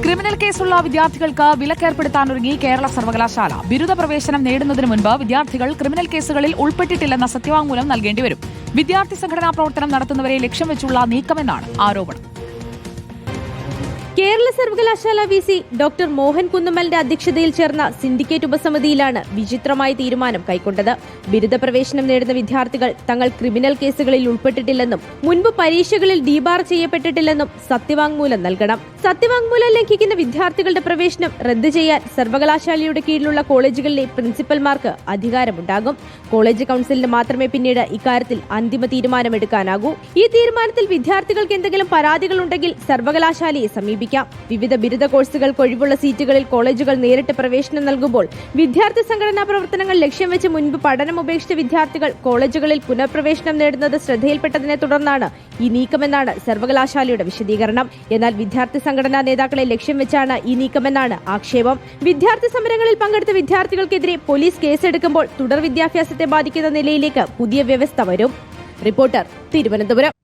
Criminal കേസുള്ള വിദ്യാർത്ഥികൾക്ക് വിലക്കേർപ്പെടുത്താനൊരുങ്ങി കേരള സർവകലാശാല. ബിരുദ പ്രവേശനം നേടുന്നതിന് മുൻപ് വിദ്യാർത്ഥികൾ ക്രിമിനൽ കേസുകളിൽ ഉൾപ്പെട്ടിട്ടില്ലെന്ന സത്യവാങ്മൂലം നൽകേണ്ടിവരും വിദ്യാർത്ഥി സംഘടനാ പ്രവർത്തനം നടത്തുന്നവരെ ലക്ഷ്യം വെച്ചുള്ള നീക്കമെന്നാണ് ആരോപണം. കേരള സർവകലാശാല വി സി ഡോക്ടർ മോഹൻ കുന്നമ്മലിന്റെ അധ്യക്ഷതയിൽ ചേർന്ന സിൻഡിക്കേറ്റ് ഉപസമിതിയിലാണ് വിചിത്രമായ തീരുമാനം കൈക്കൊണ്ടത്. ബിരുദ പ്രവേശനം നേടുന്ന വിദ്യാർത്ഥികൾ തങ്ങൾ ക്രിമിനൽ കേസുകളിൽ ഉൾപ്പെട്ടിട്ടില്ലെന്നും മുൻപ് പരീക്ഷകളിൽ ഡീബാർ ചെയ്യപ്പെട്ടിട്ടില്ലെന്നും സത്യവാങ്മൂലം നൽകണം. സത്യവാങ്മൂലം ലംഘിക്കുന്ന വിദ്യാർത്ഥികളുടെ പ്രവേശനം റദ്ദു ചെയ്യാൻ സർവകലാശാലയുടെ കീഴിലുള്ള കോളേജുകളിലെ പ്രിൻസിപ്പൽമാർക്ക് അധികാരമുണ്ടാകും. കോളേജ് കൌൺസിലിന് മാത്രമേ പിന്നീട് ഇക്കാര്യത്തിൽ അന്തിമ തീരുമാനമെടുക്കാനാകൂ. ഈ തീരുമാനത്തിൽ വിദ്യാർത്ഥികൾക്ക് എന്തെങ്കിലും പരാതികൾ ഉണ്ടെങ്കിൽ സർവകലാശാലയെ സമീപിക്കാം വിവിധ ബിരുദ കോഴ്സുകൾക്ക് ഒഴിവുള്ള സീറ്റുകളിൽ കോളേജുകൾ നേരിട്ട് പ്രവേശനം നൽകുമ്പോൾ വിദ്യാർത്ഥി സംഘടനാ പ്രവർത്തനങ്ങൾ ലക്ഷ്യം വെച്ച് മുൻപ് പഠനം ഉപേക്ഷിച്ച വിദ്യാർത്ഥികൾ കോളേജുകളിൽ പുനഃപ്രവേശനം നേടുന്നത് ശ്രദ്ധയിൽപ്പെട്ടതിനെ തുടർന്നാണ് ഈ നീക്കമെന്നാണ് സർവകലാശാലയുടെ വിശദീകരണം. എന്നാൽ വിദ്യാർത്ഥി സംഘടനാ നേതാക്കളെ ലക്ഷ്യം വെച്ചാണ് ഈ നീക്കമെന്നാണ് ആക്ഷേപം. വിദ്യാർത്ഥി സമരങ്ങളിൽ പങ്കെടുത്ത വിദ്യാർത്ഥികൾക്കെതിരെ പോലീസ് കേസെടുക്കുമ്പോൾ തുടർ വിദ്യാഭ്യാസത്തെ ബാധിക്കുന്ന നിലയിലേക്ക് പുതിയ വ്യവസ്ഥ വരും. റിപ്പോർട്ടർ തിരുവനന്തപുരം.